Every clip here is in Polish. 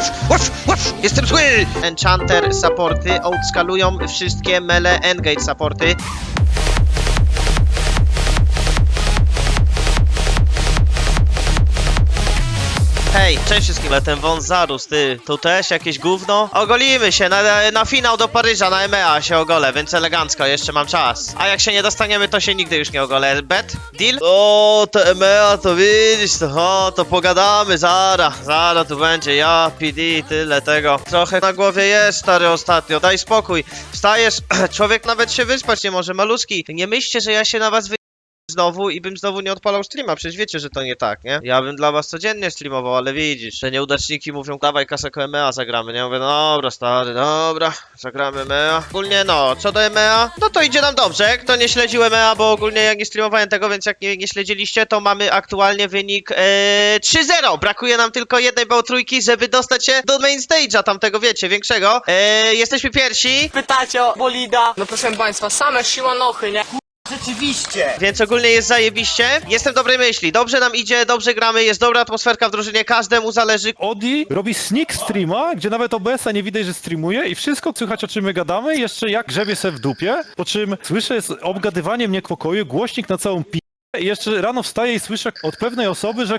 łaf, łaf, łaf, jestem zły! Enchanter supporty outscalują wszystkie mele engage supporty. Hej, cześć wszystkim, wąs zarósł, ty, tu też jakieś gówno? Ogolimy się, na, na finał do Paryża, na EMEA się ogolę, więc elegancko, jeszcze mam czas. A jak się nie dostaniemy, to się nigdy już nie ogolę. Bet? Deal? O, to EMEA, to widzisz, to, o, to pogadamy, zara, zara tu będzie, ja, PD, tyle tego. Trochę na głowie jest, stary, ostatnio, daj spokój. Wstajesz, człowiek nawet się wyspać nie może, maluski. Nie myślcie, że ja się na was wy znowu i bym znowu nie odpalał streama, przecież wiecie, że to nie tak, nie? Ja bym dla was codziennie streamował, ale widzisz, że nieudaczniki mówią, dawaj kaseko EMEA zagramy, nie? Ja mówię, no dobra stary, dobra, zagramy EMEA. Ogólnie no, co do EMEA, no to idzie nam dobrze, kto nie śledził EMEA, bo ogólnie ja nie streamowałem tego, więc jak nie, nie śledziliście, to mamy aktualnie wynik e, 3-0, brakuje nam tylko jednej bał trójki, żeby dostać się do main stage'a, tamtego wiecie, większego. E, jesteśmy pierwsi, Pytacie o bolida. No proszę państwa, same siłanochy, nie? Rzeczywiście. Więc ogólnie jest zajebiście. Jestem dobrej myśli. Dobrze nam idzie, dobrze gramy, jest dobra atmosferka w drużynie, każdemu zależy. Odi robi sneak streama, gdzie nawet OBS-a nie widać, że streamuje i wszystko słychać o czym my gadamy, jeszcze jak grzebie se w dupie, po czym słyszę z obgadywaniem mnie w pokoju, głośnik na całą pi... i jeszcze rano wstaję i słyszę od pewnej osoby, że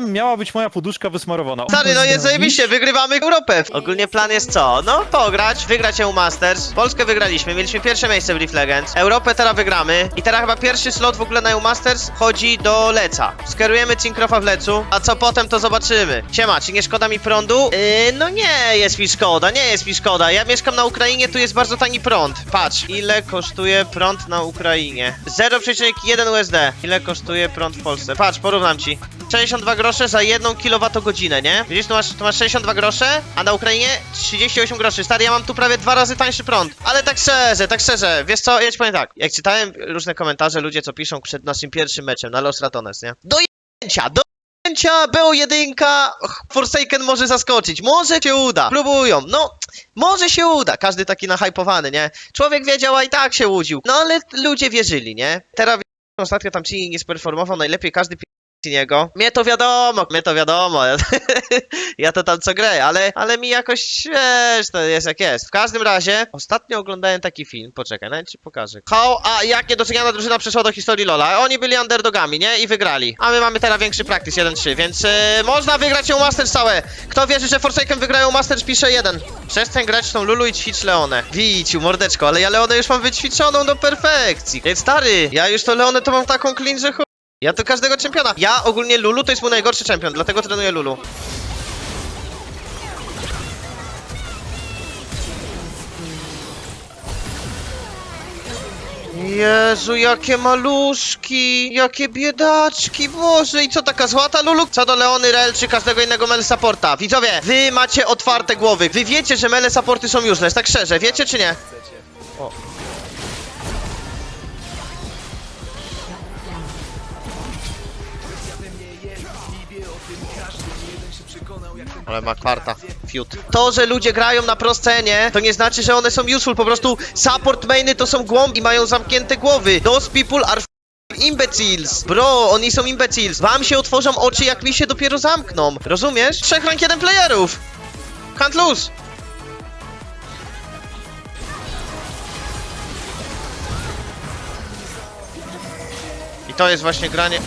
miała być moja poduszka wysmarowana. Stary, no jest zajebiście, wygrywamy Europę. Ogólnie plan jest co? No, pograć, wygrać EU Masters. Polskę wygraliśmy, mieliśmy pierwsze miejsce w League of Legends. Europę teraz wygramy. I teraz chyba pierwszy slot w ogóle na EU Masters chodzi do Leca. Skierujemy Cinkrofa w Lecu, a co potem to zobaczymy. Siema, czy nie szkoda mi prądu? Yy, no nie jest mi szkoda, nie jest mi szkoda. Ja mieszkam na Ukrainie, tu jest bardzo tani prąd. Patrz, ile kosztuje prąd na Ukrainie? 0,1 USD. Ile kosztuje prąd w Polsce? Patrz, porównam ci. 62 grosze za 1 kWh, nie? Widzisz, tu masz, tu masz 62 grosze, a na Ukrainie 38 groszy. Stary, ja mam tu prawie dwa razy tańszy prąd. Ale tak szczerze, tak szczerze, wiesz co, ja ci powiem tak. Jak czytałem różne komentarze, ludzie co piszą przed naszym pierwszym meczem na Los Ratones, nie? Do jęcia, do jęcia, BO1, och, Forsaken może zaskoczyć, może się uda. Próbują, no, może się uda. Każdy taki nahypowany, nie? Człowiek wiedział, a i tak się łudził. No ale ludzie wierzyli, nie? Teraz ostatnio tam Chini nie sperformował najlepiej, każdy niego. Mnie to wiadomo, mnie to wiadomo. ja to tam co grę, ale, ale mi jakoś, wiesz, to jest jak jest. W każdym razie, ostatnio oglądałem taki film, poczekaj, nawet ci pokażę. How, a jak niedoceniana drużyna przeszła do historii Lola. Oni byli underdogami, nie? I wygrali. A my mamy teraz większy practice, 1-3, więc yy, można wygrać ją Masters całe. Kto wierzy, że Forsaken wygrają Masters, pisze 1. Przestań grać tą Lulu i ćwicz Leonę. Wiciu, mordeczko, ale ja Leonę już mam wyćwiczoną do perfekcji. Więc stary, ja już to Leonę to mam taką clean, że. Ja to każdego czempiona. Ja ogólnie Lulu to jest mój najgorszy czempion, dlatego trenuję Lulu. Jezu, jakie maluszki, jakie biedaczki, Boże, i co taka złota Lulu? Co do Leony, Rel czy każdego innego mele supporta. Widzowie, wy macie otwarte głowy, wy wiecie, że mele supporty są useless, tak szczerze, wiecie czy nie? O. Ale ma kwarta. Fiut. To, że ludzie grają na proscenie, to nie znaczy, że one są useful. Po prostu support mainy to są głąb i mają zamknięte głowy. Those people are imbeciles. Bro, oni są imbeciles. Wam się otworzą oczy, jak mi się dopiero zamkną. Rozumiesz? Trzech rank 1 playerów. Can't lose. I to jest właśnie granie...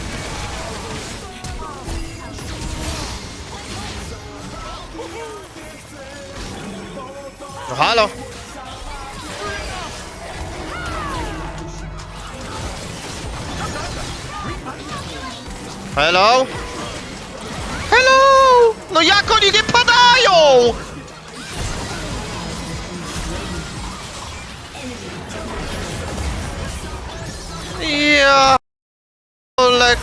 No halo? Hello? Hello? No jak oni nie padają? Ja...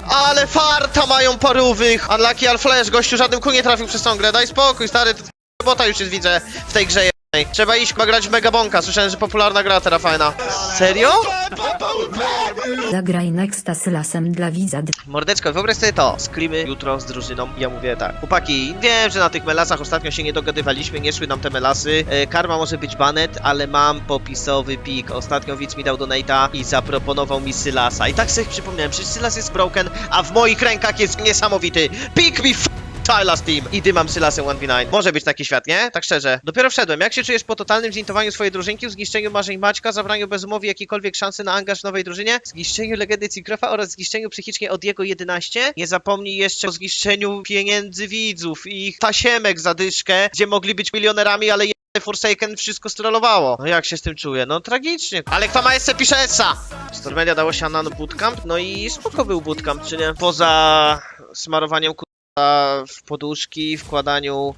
Ale, farta mają parówych! Unlucky All Flash, gościu żadnym ku nie trafił przez tą grę, daj spokój, stary, bota już jest, widzę, w tej grze Trzeba iść grać w Megabonka, słyszałem, że popularna gra teraz fajna. Serio? Zagraj Nexta z lasem dla widza. Mordeczko, wyobraź sobie to. Sklimy jutro z drużyną. Ja mówię tak. Chłopaki, wiem, że na tych melasach ostatnio się nie dogadywaliśmy, nie szły nam te melasy. E, karma może być banet, ale mam popisowy pik. Ostatnio widz mi dał donate'a i zaproponował mi Sylasa. I tak sobie przypomniałem, przecież Sylas jest broken, a w moich rękach jest niesamowity. Pik mi f Tylas Team i dymam Sylasem 1v9. Może być taki świat, nie? Tak szczerze. Dopiero wszedłem. Jak się czujesz po totalnym zintowaniu swojej drużynki, zniszczeniu marzeń Maćka, zabraniu bez umowy jakiejkolwiek szansy na angaż w nowej drużynie, zniszczeniu legendy Cikrofa oraz zniszczeniu psychicznej od jego 11? Nie zapomnij jeszcze o zniszczeniu pieniędzy widzów i ich tasiemek za dyszkę, gdzie mogli być milionerami, ale Forsaken wszystko strollowało. No jak się z tym czuję? No tragicznie. Ale kto ma jeszcze pisze Essa? Stormelia dało się na bootcamp, no i spoko był bootcamp, czy nie? Poza smarowaniem w poduszki, wkładaniu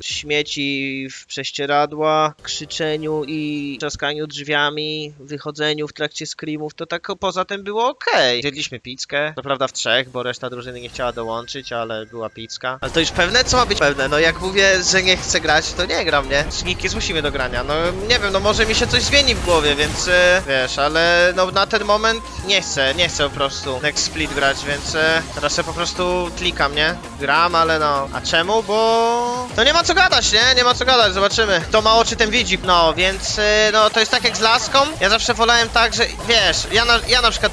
śmieci w prześcieradła, krzyczeniu i trzaskaniu drzwiami, wychodzeniu w trakcie screamów, to tak poza tym było okej. Zjedliśmy pizzkę, to prawda w trzech, bo reszta drużyny nie chciała dołączyć, ale była pizka. Ale to już pewne? Co ma być pewne? No jak mówię, że nie chcę grać, to nie gram, nie? Sniki zmusimy do grania. No nie wiem, no może mi się coś zmieni w głowie, więc e, wiesz, ale no na ten moment nie chcę, nie chcę po prostu Next Split grać, więc e, teraz sobie po prostu klikam, nie? Gram, ale no. A czemu? Bo no nie ma co gadać, nie? Nie ma co gadać, zobaczymy. Kto ma oczy, ten widzi. No, więc e, no to jest tak jak z laską. Ja zawsze wolałem tak, że wiesz, ja na, ja na przykład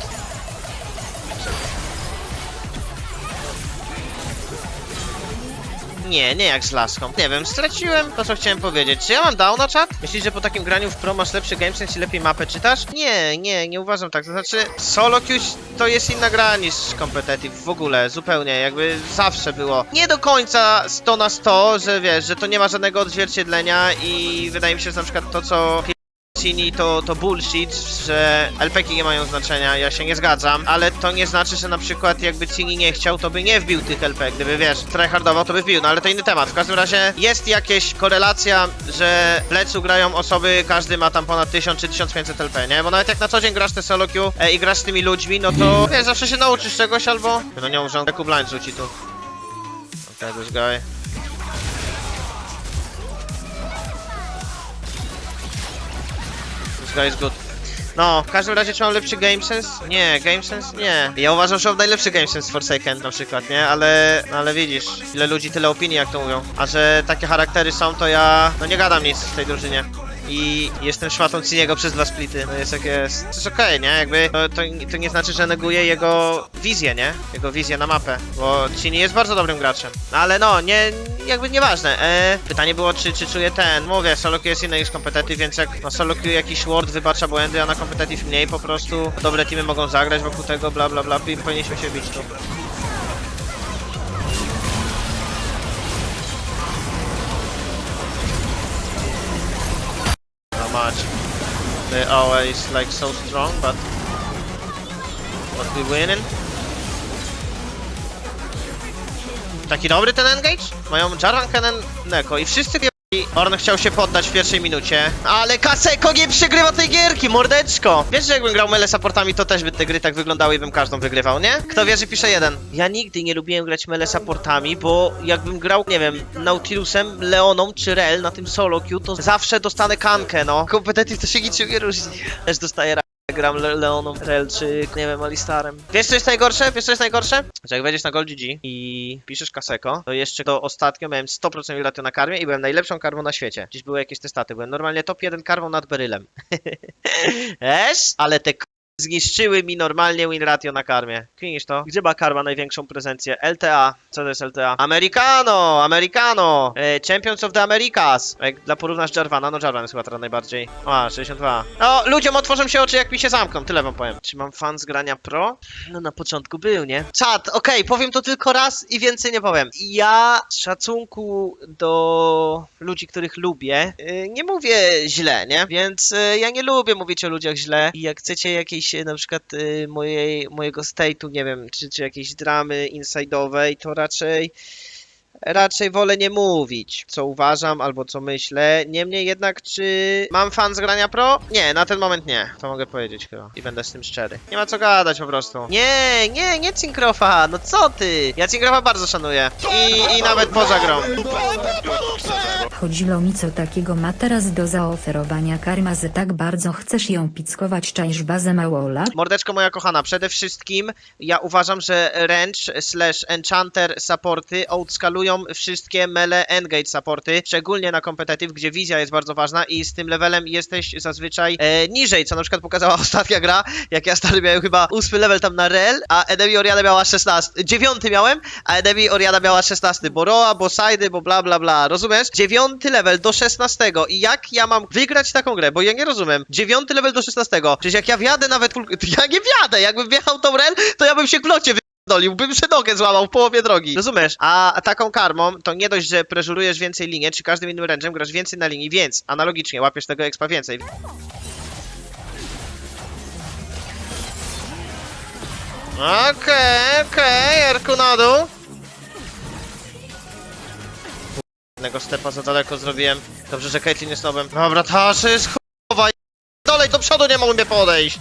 Nie, nie jak z laską. Nie wiem, straciłem to, co chciałem powiedzieć. Czy ja mam down na czat? Myślisz, że po takim graniu w pro masz lepszy gamesense i lepiej mapę czytasz? Nie, nie, nie uważam tak. To znaczy, solo queues to jest inna gra niż competitive w ogóle, zupełnie, jakby zawsze było. Nie do końca 100 na 100, że wiesz, że to nie ma żadnego odzwierciedlenia i wydaje mi się, że na przykład to, co Cini to, to bullshit, że LPki nie mają znaczenia, ja się nie zgadzam, ale to nie znaczy, że na przykład jakby Cini nie chciał, to by nie wbił tych LP, gdyby wiesz, tryhardował, to by wbił, no ale to inny temat. W każdym razie jest jakaś korelacja, że w plecu grają osoby, każdy ma tam ponad 1000 czy 1500 LP, nie? Bo nawet jak na co dzień grasz te solo queue e, i grasz z tymi ludźmi, no to wiesz, zawsze się nauczysz czegoś albo... No nie on taku blind rzuci tu. Okej, okay, this guy. This guy is good. No, w każdym razie czy mam lepszy game sense? Nie, game sense nie. Ja uważam, że mam najlepszy game sense Forsaken na przykład, nie? Ale, no ale widzisz, ile ludzi, tyle opinii, jak to mówią. A że takie charaktery są, to ja, no nie gadam nic w tej drużynie. I jestem szmatą Ciniego przez dwa splity. No jest jak jest. To jest okej, nie? Jakby to, to, to nie znaczy, że neguję jego wizję, nie? Jego wizję na mapę. Bo Cini jest bardzo dobrym graczem. No ale no, nie, jakby nieważne. E, pytanie było, czy, czy czuję ten. Mówię, solo jest inny niż competitive, więc jak na solo queue jakiś ward wybacza błędy, a na competitive mniej po prostu. Dobre teamy mogą zagrać wokół tego, bla bla bla i powinniśmy się bić tu. They always like so strong, but but we winning. Taki dobry ten engage? Mają Jarvan, Kennen, Neko i wszyscy Orn chciał się poddać w pierwszej minucie, ale Kaseko nie przegrywa tej gierki, mordeczko! Wiesz, że jakbym grał mele supportami, to też by te gry tak wyglądały i bym każdą wygrywał, nie? Kto wie, że pisze jeden. Ja nigdy nie lubiłem grać mele supportami, bo jakbym grał, nie wiem, Nautilusem, Leoną czy Rel na tym solo queue, to zawsze dostanę kankę, no. Competitive to się niczym nie różni. Też dostaję gram Le Leoną, Rel czy, nie wiem, Alistarem. Wiesz co jest najgorsze? Wiesz co jest najgorsze? Że jak wejdziesz na Gold GG i piszesz Kaseko, to jeszcze do ostatnio miałem 100% ratio na karmie i byłem najlepszą karmą na świecie. Dziś były jakieś te staty, byłem normalnie top 1 karmą nad Berylem. Wiesz? Ale te zniszczyły mi normalnie win ratio na karmie. Kminisz to? Gdzie ma karma największą prezencję? LTA. Co to jest LTA? Americano! Americano! E, Champions of the Americas. Jak dla porównasz Jarvana, no Jarvan jest chyba teraz najbardziej. A, 62. No, ludziom otworzą się oczy, jak mi się zamkną, tyle wam powiem. Czy mam fan z grania pro? No na początku był, nie? Czad, okej, powiem to tylko raz i więcej nie powiem. Ja z szacunku do ludzi, których lubię, yy, nie mówię źle, nie? Więc yy, ja nie lubię mówić o ludziach źle i jak chcecie jakiejś na przykład yy, mojej, mojego state'u, nie wiem, czy, czy jakiejś dramy inside'owej, to raczej raczej wolę nie mówić, co uważam albo co myślę. Niemniej jednak, czy mam fan z grania pro? Nie, na ten moment nie. To mogę powiedzieć chyba. I będę z tym szczery. Nie ma co gadać po prostu. Nie, nie, nie Cinkrofa, no co ty? Ja Cinkrofa bardzo szanuję. I, i nawet poza grą. Chodziło mi co takiego ma teraz do zaoferowania karma, że tak bardzo chcesz ją pickować czaisz bazę małola? Mordeczko moja kochana, przede wszystkim ja uważam, że Range slash Enchanter supporty outscalują wszystkie mele engage supporty, szczególnie na competitive, gdzie wizja jest bardzo ważna i z tym levelem jesteś zazwyczaj e, niżej, co na przykład pokazała ostatnia gra, jak ja stary miałem chyba ósmy level tam na Rel, a Enemy Oriana miała 16, dziewiąty miałem, a Enemy Oriana miała 16, bo Roa, bo Saidy, bo bla bla bla, rozumiesz? Dziewiąty level do 16 i jak ja mam wygrać taką grę, bo ja nie rozumiem, dziewiąty level do 16, przecież jak ja wjadę nawet, ja nie wjadę, jakbym wjechał tą Rel, to ja bym się klocie Dolił, bym się nogę złamał w połowie drogi. Rozumiesz? A taką karmą to nie dość, że preżurujesz więcej linię, czy każdym innym ręczem grasz więcej na linii, więc analogicznie łapiesz tego expa więcej. Okej, okej, Erku na dół. Stepa za daleko zrobiłem. Dobrze, że Caitlyn jest nowym. Dobra, ta jest chujowa. Dolej, do przodu nie mnie podejść.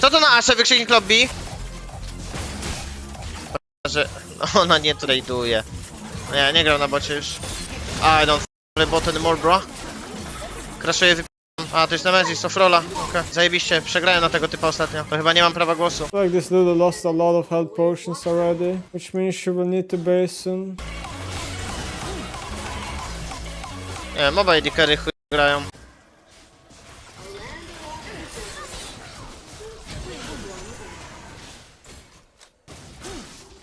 Co to na Asze wykrzyknik lobby? Że ona nie traduje. No ja nie gram na bocie już. I don't f*** bot anymore, bro. Crashuję, wyp... A, to jest Nemesis, to Frola. Okej, zajebiście, przegrałem na tego typa ostatnio. To chyba nie mam prawa głosu. I like this Lulu lost a lot of health potions already, which means she will need to base soon. Nie, mobile dickery chuj grają.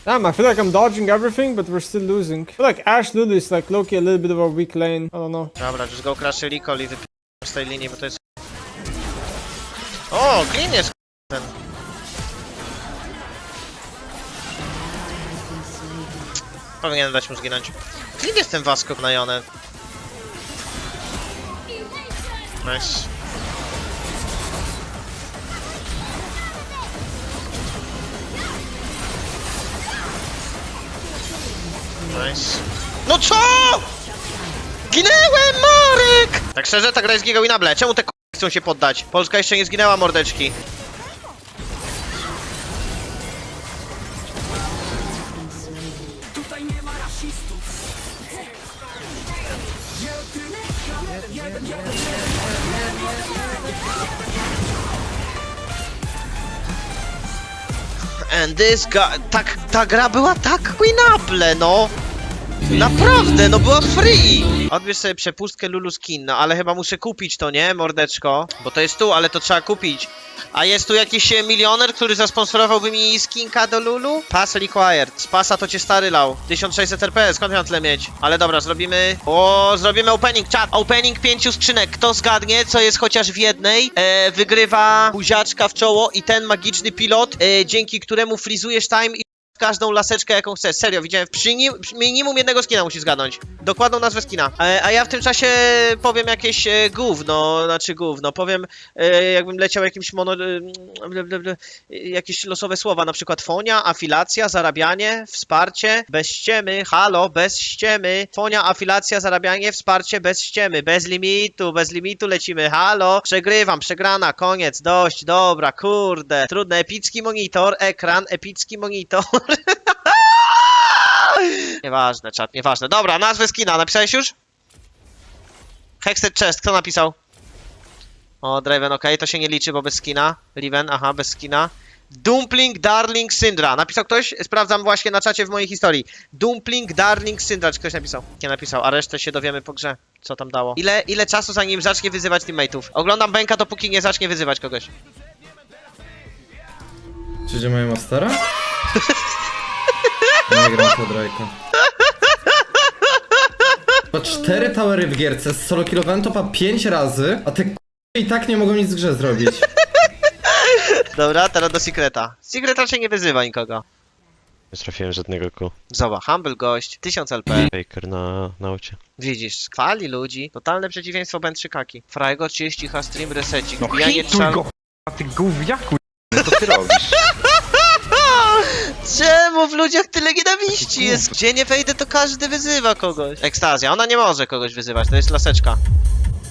Damn, I feel like I'm dodging everything, but we're still losing. I feel like Ash Lulu is like Loki a little bit of a weak lane. I don't know. Dobra, just go crashy recall i wyp... z tej linii, bo to jest... O, clean jest ten. Powinienem dać mu zginąć. Clean jest ten Vasco na Jonę. Nice. No co? Ginęłem, Marek! Tak szczerze, ta gra jest gigawinable. Czemu te k***y chcą się poddać? Polska jeszcze nie zginęła, mordeczki. And this guy... Tak, ta gra była tak winable, no! Naprawdę, no była free! Odbierz sobie przepustkę Lulu Skin, no ale chyba muszę kupić to, nie, mordeczko? Bo to jest tu, ale to trzeba kupić. A jest tu jakiś e, milioner, który zasponsorowałby mi skinka do Lulu? Pass required. Z pasa to cię stary lał. 1600 RP, skąd mam tyle mieć? Ale dobra, zrobimy... O, zrobimy opening, chat. Opening pięciu skrzynek. Kto zgadnie, co jest chociaż w jednej, e, wygrywa buziaczka w czoło i ten magiczny pilot, e, dzięki któremu frizujesz time i każdą laseczkę, jaką chcesz. Serio, widziałem. Przy, nim, przy minimum jednego skina musi zgadnąć. Dokładną nazwę skina. E, a ja w tym czasie powiem jakieś e, gówno, znaczy gówno. Powiem, e, jakbym leciał jakimś mono... E, jakieś losowe słowa, na przykład fonia, afilacja, zarabianie, wsparcie, bez ściemy, halo, bez ściemy. Fonia, afilacja, zarabianie, wsparcie, bez ściemy. Bez limitu, bez limitu lecimy, halo. Przegrywam, przegrana, koniec, dość, dobra, kurde. Trudne, epicki monitor, ekran, epicki monitor. Nieważne, czat, nieważne. Dobra, nazwę skina, napisałeś już? Hexed Chest, kto napisał? O, Draven, okej, to się nie liczy, bo bez skina. Liven, aha, bez skina. Dumpling Darling Syndra. Napisał ktoś? Sprawdzam właśnie na czacie w mojej historii. Dumpling Darling Syndra. Czy ktoś napisał? Nie napisał, a resztę się dowiemy po grze. Co tam dało? Ile, ile czasu zanim zacznie wyzywać teammateów? Oglądam Benka, dopóki nie zacznie wyzywać kogoś. Czy gdzie mają mastera? Nie gram pod Rajka. Ma cztery towery w gierce, z solo killowałem topa 5 razy, a te k***y i tak nie mogą nic w grze zrobić. Dobra, teraz do Secreta. Secret raczej nie wyzywa nikogo. Nie trafiłem żadnego ku. Zobacz, humble gość, 1000 LP. Faker na naucie. Widzisz, chwali ludzi. Totalne przeciwieństwo Ben Kaki. Frajgo 30 H stream resecik. No Wbijanie trzal... A ty gówniaku, co ty robisz? W ludziach tyle nienawiści jest? Gdzie nie wejdę, to każdy wyzywa kogoś. Ekstazja, ona nie może kogoś wyzywać, to jest laseczka.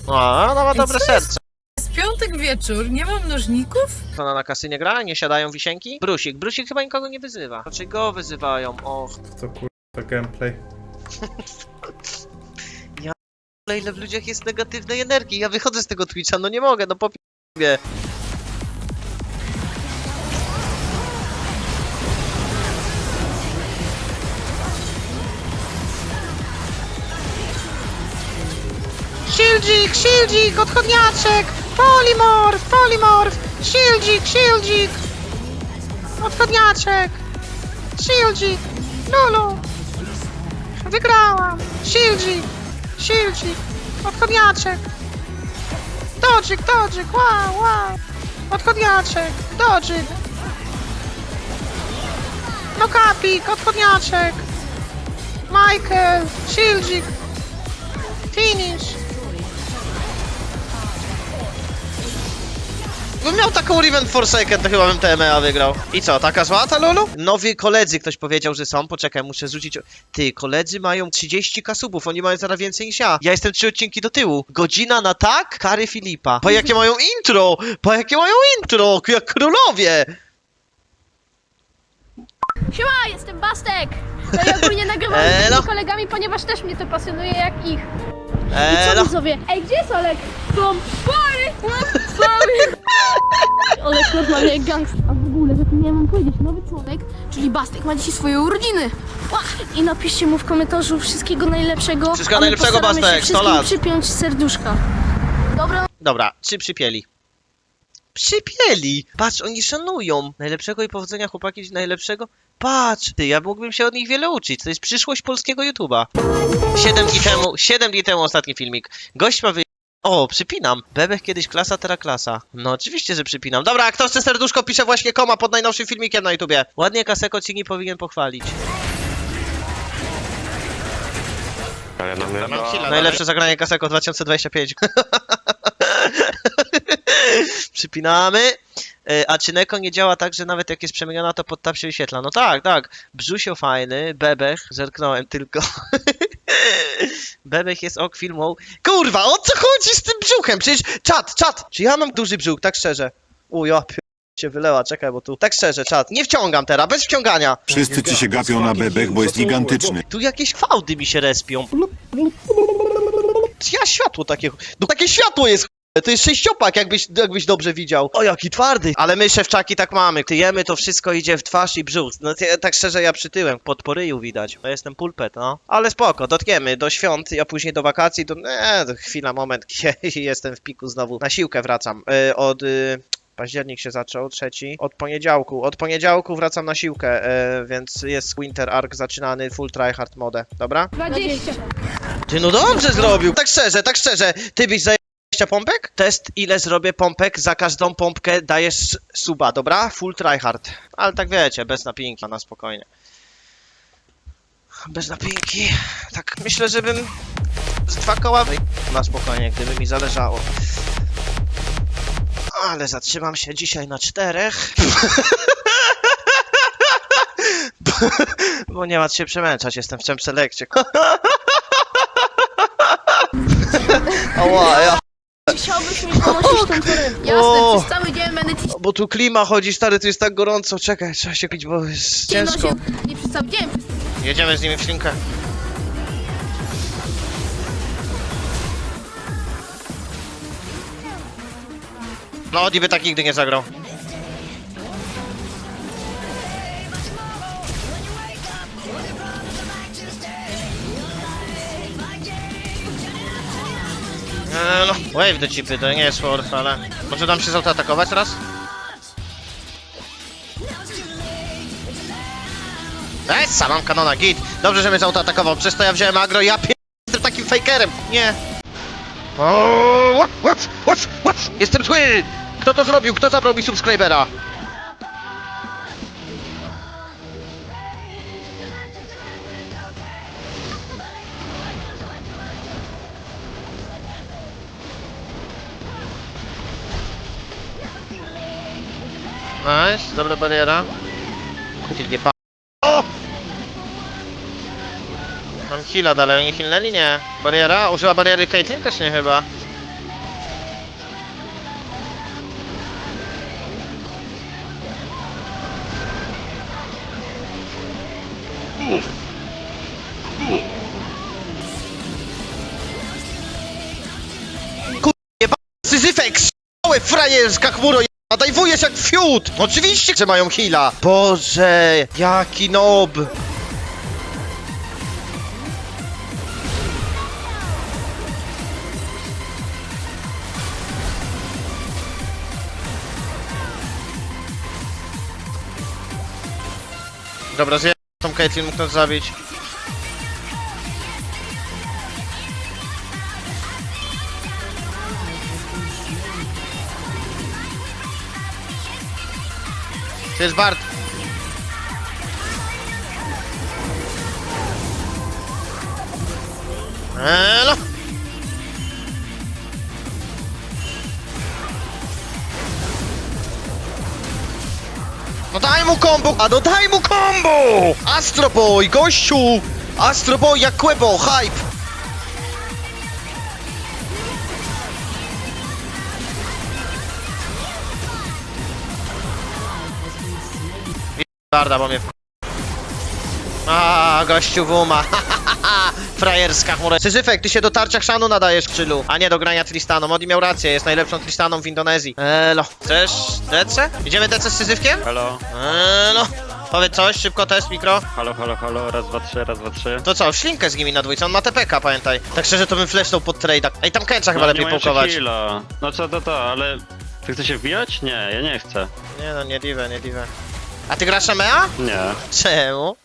O, ona ma dobre serce. Jest piątek wieczór, nie mam nożników? Ona na kasynie gra, nie siadają wisienki. Brusik, Brusik chyba nikogo nie wyzywa. Raczej go wyzywają, och. To kurwa gameplay. Na ile w ludziach jest negatywnej energii. Ja wychodzę z tego Twitcha, no nie mogę, no popi... Shieldzik, shieldzik, odchodniaczek! Polimorf, polimorf! Shieldzik, shieldzik! Odchodniaczek! Shieldzik! Lulu! Wygrałam! Shieldzik! Shieldzik! Odchodniaczek! Dodżyk, dodżyk! Wow, wow! Odchodniaczek! Dodżyk! No kapik! Odchodniaczek! Michael! Shieldzik! Finish! Bym miał taką Riven Forsaken, to chyba bym TMA wygrał. I co, taka zła ta Lulu? Nowi koledzy, ktoś powiedział, że są. Poczekaj, muszę rzucić... Ty, koledzy mają 30 kasubów, oni mają zaraz więcej niż ja. Ja jestem trzy odcinki do tyłu. Godzina na tak? Kary Filipa. Po jakie mają intro! Po jakie mają intro! Jak królowie! Siema, jestem Bastek! No i ogólnie nagrywam z Elo. moimi kolegami, ponieważ też mnie to pasjonuje jak ich. I co no. widzowie? Ej, gdzie jest Olek? Tom, sorry! Normalnie jak gangster. A w ogóle zapomniałem wam powiedzieć, nowy członek, czyli Bastek, ma dzisiaj swoje urodziny. Ła! I napiszcie mu w komentarzu wszystkiego najlepszego. Wszystkiego a my najlepszego, postaramy się Bastek, 100 wszystkim lat. przypiąć serduszka. Dobra, Dobra, czy przypieli? Przypieli! Patrz, oni szanują. Najlepszego i powodzenia chłopaki, najlepszego. Patrz, ty, ja mógłbym się od nich wiele uczyć. To jest przyszłość polskiego YouTube'a. 7 dni temu, 7 dni temu ostatni filmik. Gość ma wy... O, przypinam. Bebech kiedyś klasa, teraz klasa. No oczywiście, że przypinam. Dobra, a kto chce serduszko, pisze właśnie koma pod najnowszym filmikiem na YouTubie. Ładnie Kaseko ci nie powinien pochwalić. Ale no my... Najlepsze zagranie Kaseko 2025. Przypinamy. E, A czy Neko nie działa tak, że nawet jak jest przemieniona, to pod tab się wyświetla? No tak, tak. Brzusio fajny, bebech, zerknąłem tylko. bebech jest ok filmą. Kurwa, o co chodzi z tym brzuchem? Przecież, czat, czat! Czy ja mam duży brzuch, tak szczerze? U, ja p... się wyleła, czekaj, bo tu... Tak szczerze, czat. Nie wciągam teraz, bez wciągania. Wszyscy ci się gapią na bebech, bo jest gigantyczny. Tu jakieś fałdy mi się respią. Ja światło takie. No takie światło jest. To jest sześciopak, jakbyś, jakbyś dobrze widział. O, jaki twardy. Ale my, szewczaki, tak mamy. Tyjemy, to wszystko idzie w twarz i brzuch. No ty- tak szczerze, ja przytyłem. Pod poryju widać. Ja jestem pulpet, no. Ale spoko, dotkniemy do świąt, a później do wakacji, to... Nie, to chwila, moment. jestem w piku znowu. Na siłkę wracam. Y, od... Y... Październik się zaczął, trzeci. Od poniedziałku. Od poniedziałku wracam na siłkę, e, więc jest Winter Arc zaczynany, full tryhard modę, dobra? 20. Ty no dobrze zrobił. Tak szczerze, tak szczerze. Ty byś za 20 pompek? Test ile zrobię pompek, za każdą pompkę dajesz suba, dobra? Full tryhard. Ale tak wiecie, bez napinki, na spokojnie. Bez napinki. Tak myślę, żebym z dwa koła wy... na spokojnie, gdyby mi zależało. Ale zatrzymam się dzisiaj na czterech. Bo, nie ma się przemęczać, jestem w czemprzelekcie. Ała, ja... Chciałbyś mi ponosić tą torę. Jasne, O. przez cały dzień będę ci Bo tu klima chodzi, stary, tu jest tak gorąco. Czekaj, trzeba się pić, bo jest ciężko. nosił. Nie przez cały dzień. Jedziemy z nimi w ślinkę. No, Odi by tak nigdy nie zagrał. Eee, no, wave do cipy, to nie jest worth, ale... Może dam się zautoatakować teraz? Essa, mam kanona, git. Dobrze, że mnie zautoatakował, przez to ja wziąłem agro ja pier... Jestem takim fakerem, nie. O, łap, łap, łap, łap. Jestem zły! Kto to zrobił? Kto zabrał mi subskrybera? Nice, dobra bariera. Kilkie pa... O! Mam heala dalej, oni healnęli? Nie. Bariera? Użyła bariery Caitlyn? Też nie chyba. Syzyfek, małe frajerska chmuro a dajwujesz jak fiut! Oczywiście, że mają heala! Boże, jaki nob! Dobra, zje... tą Caitlyn mógł nas zabić. To jest Bart. Elo! No daj mu kombo! A no daj mu kombo! Astro Boy, gościu! Astro Boy jak Quebo, hype! Barda, bo mnie w... A, gościu Wuma. Frajerska chmura. Syzyfek, ty się do tarcia chrzanu nadajesz, Krzylu, a nie do grania Tristanu. Modi miał rację, jest najlepszą Tristaną w Indonezji. Elo. Chcesz DC? Idziemy DC z Syzyfkiem? Halo, Elo. Powiedz coś, szybko test, mikro. halo, halo, halo, raz, dwa, trzy, raz, dwa, trzy. To co, w ślinkę z nimi na dwójce, on ma TPK, pamiętaj. Tak szczerze to bym flashnął pod trade'a. Ej, tam Kęcza chyba No, lepiej pułkować. No co to to, ale... Ty chcesz się wbijać? Nie, ja nie chcę. Nie no, nie diwę, nie diwę. A ty grasz Amea? Nie. Czemu?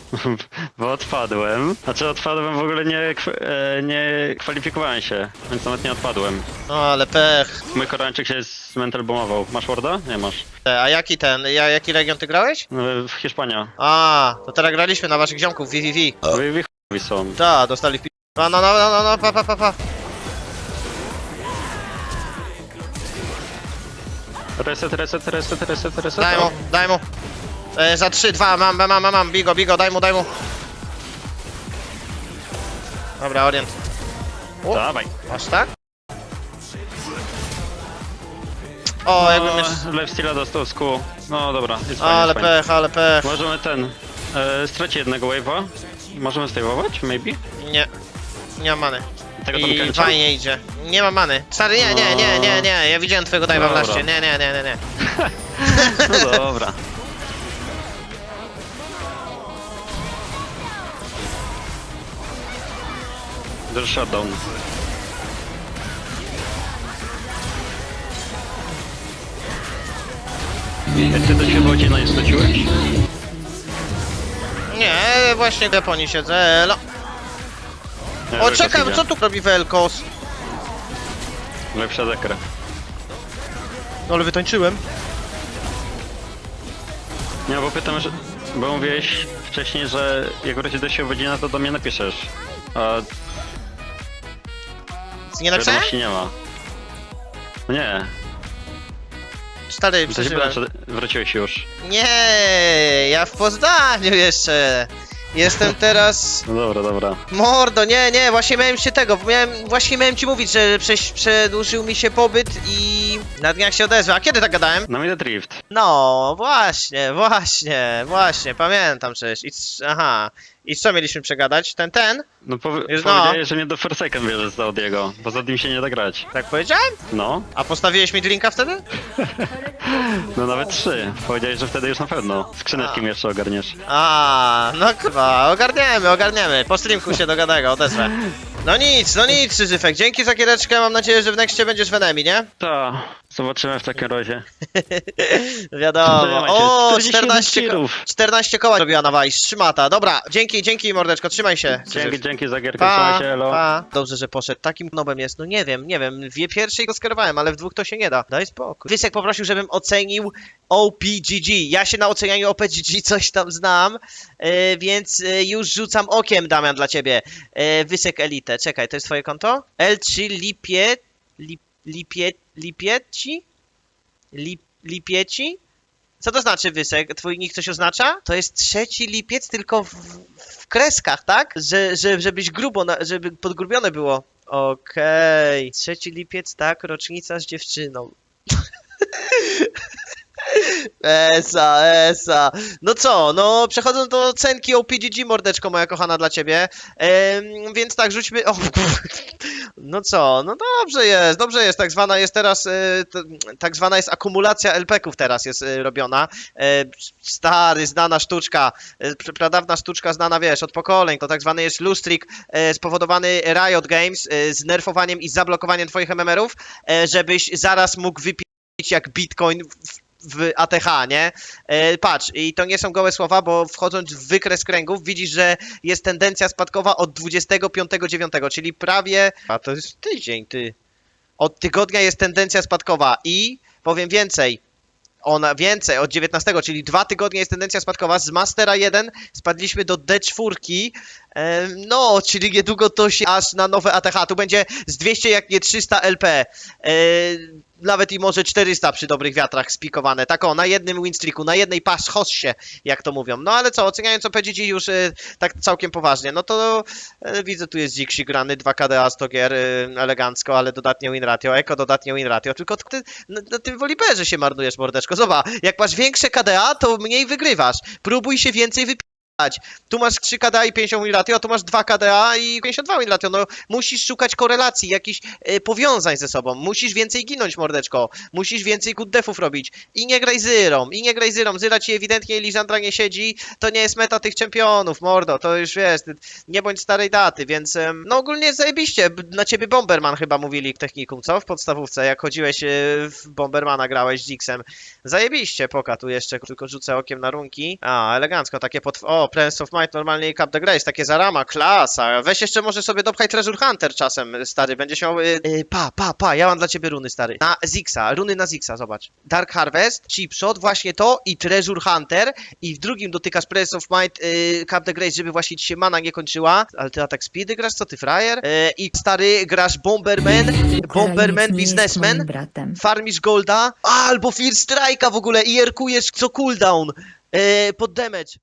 Bo odpadłem. Znaczy odpadłem w ogóle nie, kw- e, nie kwalifikowałem się, więc nawet nie odpadłem. No ale pech. Mój Koreańczyk się z mental bomował. Masz Warda? Nie masz. E, A jaki ten, ja, jaki region ty grałeś? No, w Hiszpania. A, to teraz graliśmy na waszych ziomków, VVV. Wy, wy chujowi są. Ta, dostali w pi... A, no, no, no, no, no, pa, pa, pa, pa. Reset, reset, reset, reset, reset. Daj mu, daj mu. E, za 3, 2, mam, mam, mam, mam, bigo, bigo, daj mu, daj mu. Dobra, orient. Dawaj. Aż tak? O, jakbym jeszcze... No, lifesteala dostał z kół. No dobra, jest fajnie, Ale jest fajnie. pech, ale pech. Możemy ten... E, straci jednego wave'a. Możemy stejwować? Maybe? Nie. Nie mam many. Tego tam I fajnie idzie. Nie mam many. Stary, nie, nie, nie, nie, nie. Ja widziałem twojego dive'a w Dobra. laście. Nie, nie, nie, nie, nie. No dobra. Shutdown. Jak ty do siebie nie straciłeś? Nie, właśnie w Japonii siedzę. Elo. O, idzie. co tu robi Velkos? Lepsza dekra. No ale wytańczyłem. Nie, bo pytam, że... Bo mówiłeś wcześniej, że jak wróci do siebie godzina, to do mnie napiszesz. A Nie napisałem? wiadomości nie ma. No Nie, Stary, to się przeżyłem. czy wróciłeś już. Nie, ja w Poznaniu jeszcze. Jestem teraz... No dobra, dobra. Mordo, nie, nie, właśnie miałem się tego, miałem, właśnie miałem ci mówić, że prześ- przedłużył mi się pobyt i na dniach się odezwę. A kiedy tak gadałem? Na mnie drift. No, właśnie, właśnie, właśnie, pamiętam przecież. I, c- aha, i co mieliśmy przegadać? Ten, ten? No powie- Już no. powiedziałeś, że nie do Forsaken bierzesz za Audiego, bo za nim się nie da grać. Tak powiedziałem? No, A postawiłeś mi drinka wtedy? no nawet trzy. Powiedziałeś, że wtedy już na pewno. Skrzyneczkiem jeszcze ogarniesz. A, no chyba, ogarniemy, ogarniemy. Po streamku się dogadego, odezwę. No nic, no nic, Syzyfek, dzięki za kiereczkę, mam nadzieję, że w nexcie będziesz w enemy, nie? To, zobaczymy w takim razie. Wiadomo. O, 41 14, ko- killów. 14 koła robiła na Vice, trzymata. Dobra, dzięki, dzięki mordeczko, trzymaj się. Dzięki, dzięki za gierkę, Pa, trzymaj się, elo. pa. Dobrze, że poszedł. Takim nobem jest. No nie wiem, nie wiem. W pierwszej go skierowałem, ale w dwóch to się nie da. Daj spokój. Wysek poprosił, żebym ocenił OPGG. Ja się na ocenianiu OPGG coś tam znam, e, więc e, już rzucam okiem, Damian, dla ciebie. E, Wysek Elite. Czekaj, to jest twoje konto? L3 Lipie... Lip, lipie... Lipieci? Lip, lipieci? Co to znaczy Wysek? Twój nick coś oznacza? To jest trzeci lipiec, tylko w, w kreskach, tak? Że, że, żebyś grubo, na, żeby podgrubione było. Okej. Trzeci lipiec, tak, rocznica z dziewczyną. Esa, esa. No co, no przechodząc do cenki OPGG, mordeczko moja kochana dla ciebie. Em, więc tak, rzućmy... O, no co, no dobrze jest, dobrze jest. Tak zwana jest teraz, e, tak zwana jest akumulacja LP-ków teraz jest e, robiona. E, stary, znana sztuczka, e, pr- pradawna sztuczka znana, wiesz, od pokoleń. To tak zwany jest lustrik e, spowodowany Riot Games e, z nerfowaniem i zablokowaniem twoich MMR-ów, e, żebyś zaraz mógł wypić jak Bitcoin w, w ATH, nie? E, patrz, i to nie są gołe słowa, bo wchodząc w wykres kręgów widzisz, że jest tendencja spadkowa od 25.9, czyli prawie... A to jest tydzień, ty. Od tygodnia jest tendencja spadkowa i powiem więcej, ona więcej, od 19, czyli dwa tygodnie jest tendencja spadkowa. Z Mastera 1 spadliśmy do D4. Em, No, czyli niedługo to się aż na nowe ATH. Tu będzie z 200, jak nie 300 LP. Nawet i może 400 przy dobrych wiatrach spikowane. Tak o, na jednym winstreaku, na jednej pass hossie, jak to mówią. No ale co, oceniając OPGG już e, tak całkiem poważnie, no to e, widzę tu jest Zixi grany, 2 KDA 100 gier, e, elegancko, ale dodatnie win ratio, Eko dodatnie win ratio, tylko ty na, na tym Woliberze się marnujesz, mordeczko. Zobacz, jak masz większe KDA, to mniej wygrywasz. Próbuj się więcej wypisać. Tu masz 3 KDA i 50 win ratio, a tu masz 2 KDA i 52 win ratio. No musisz szukać korelacji, jakichś e, powiązań ze sobą. Musisz więcej ginąć, mordeczko. Musisz więcej good defów robić. I nie graj zyrą, i nie graj zyrą. Zyra ci ewidentnie Lisandra nie siedzi. To nie jest meta tych czempionów, mordo. To już wiesz, nie bądź starej daty, więc em, no ogólnie zajebiście. Na ciebie Bomberman chyba mówili w technikum, co? W podstawówce, jak chodziłeś e, w Bombermana, grałeś z Dixem. Zajebiście, poka tu jeszcze, tylko rzucę okiem na runki. A, elegancko, takie pod... O, Prince of Might, normalnie Cup the Grace, takie zarama, klasa. Weź jeszcze może sobie dopchaj Treasure Hunter czasem, stary, będziesz miał... Y, y, pa, pa, pa, ja mam dla ciebie runy, stary. Na Zixa, runy na Zixa, zobacz. Dark Harvest, Chipshot, właśnie to i Treasure Hunter i w drugim dotykasz Prince of Might, y, Cup the Grace, żeby właśnie ci się mana nie kończyła. Ale ty atak speedy grasz, co ty, frajer? Y, I stary, grasz Bomberman, Bomberman, Businessman, farmisz golda, albo Fear Strike'a w ogóle i erkujesz co cooldown e, pod damage.